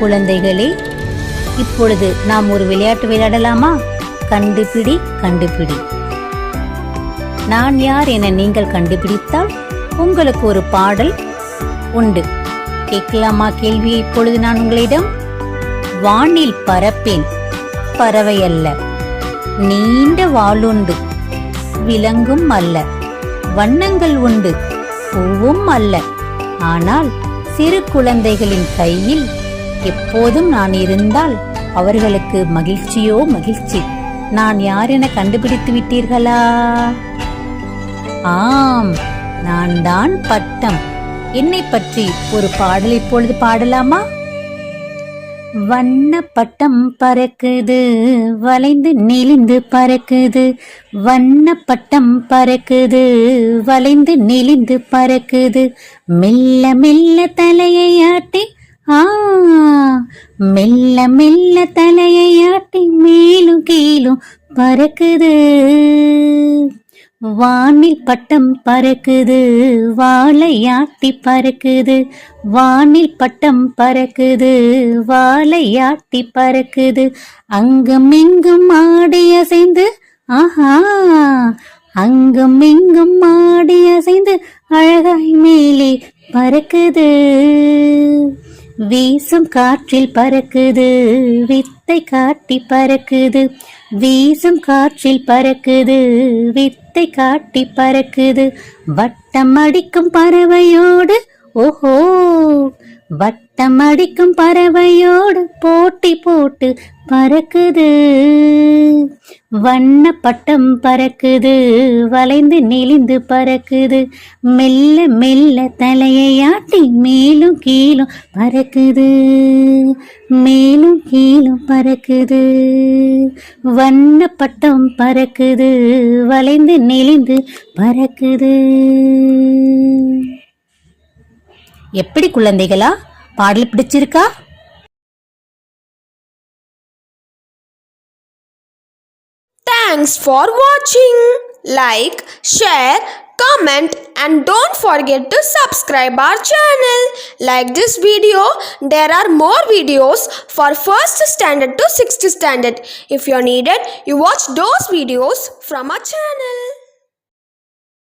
குழந்தைகளே இப்பொழுது நாம் ஒரு விளையாட்டு விளையாடலாமா? கண்டுபிடி கண்டுபிடி. நான் யார் என நீங்கள் கண்டுபிடித்தால் உங்களுக்கு ஒரு பாடல் உண்டு. கேட்கலாமா கேள்வி இப்பொழுது நான் உங்களிடம் வானில் பறப்பேன் பறவை அல்ல நீண்ட வாளுண்டு விலங்கும் அல்ல வண்ணங்கள் உண்டு பூவும் அல்ல ஆனால் சிறு குழந்தைகளின் கையில் எப்போதும் நான் இருந்தால் அவர்களுக்கு மகிழ்ச்சியோ மகிழ்ச்சி. நான் யார் என கண்டுபிடித்து விட்டீர்களா? ஆம் நான் தான் பட்டம். என்னை பற்றி ஒரு பாடல் இப்பொழுது பாடலாமா? வண்ண பட்டம் பறக்குது வளைந்து நெளிந்து பறக்குது. வண்ண பட்டம் பறக்குது வளைந்து நெளிந்து பறக்குது. மெல்ல மெல்ல தலையை ஆட்டி மெல்ல மெல்ல தலையை ஆட்டி மேலும் கீழும் பறக்குது. வானில் பட்டம் பறக்குது வாழையாட்டி பறக்குது. வானில் பட்டம் பறக்குது வாழையாட்டி பறக்குது. அங்கும் இங்கும் ஆடி அசைந்து ஆஹா அங்கும் இங்கும் ஆடி அசைந்து அழகாய் மேலே பறக்குது. வீசும் காற்றில் பறக்குது வித்தை காட்டி பறக்குது. வீசும் காற்றில் பறக்குது வித்தை காட்டி பறக்குது. வட்டம் அடிக்கும் பறவையோடு ஓஹோ. வட்டம் அடிக்கும் பறவையோடு போட்டி போட்டு பறக்குது. வண்ண பட்டம் பறக்குது. வளைந்து நெளிந்து பறக்குது. மெல்ல மெல்ல தலையை ஆட்டி மேலும் கீழும் பறக்குது. மேலும் கீழும் பறக்குது. வண்ண பட்டம் பறக்குது. வளைந்து நெளிந்து பறக்குது. எப்படி குழந்தைகளா பாடல் பிடிச்சிருக்கா Thanks for watching. Like, share, comment and don't forget to subscribe our channel. Like this video, there are more videos for 1st standard to 6th standard. If you're needed, you watch those videos from our channel.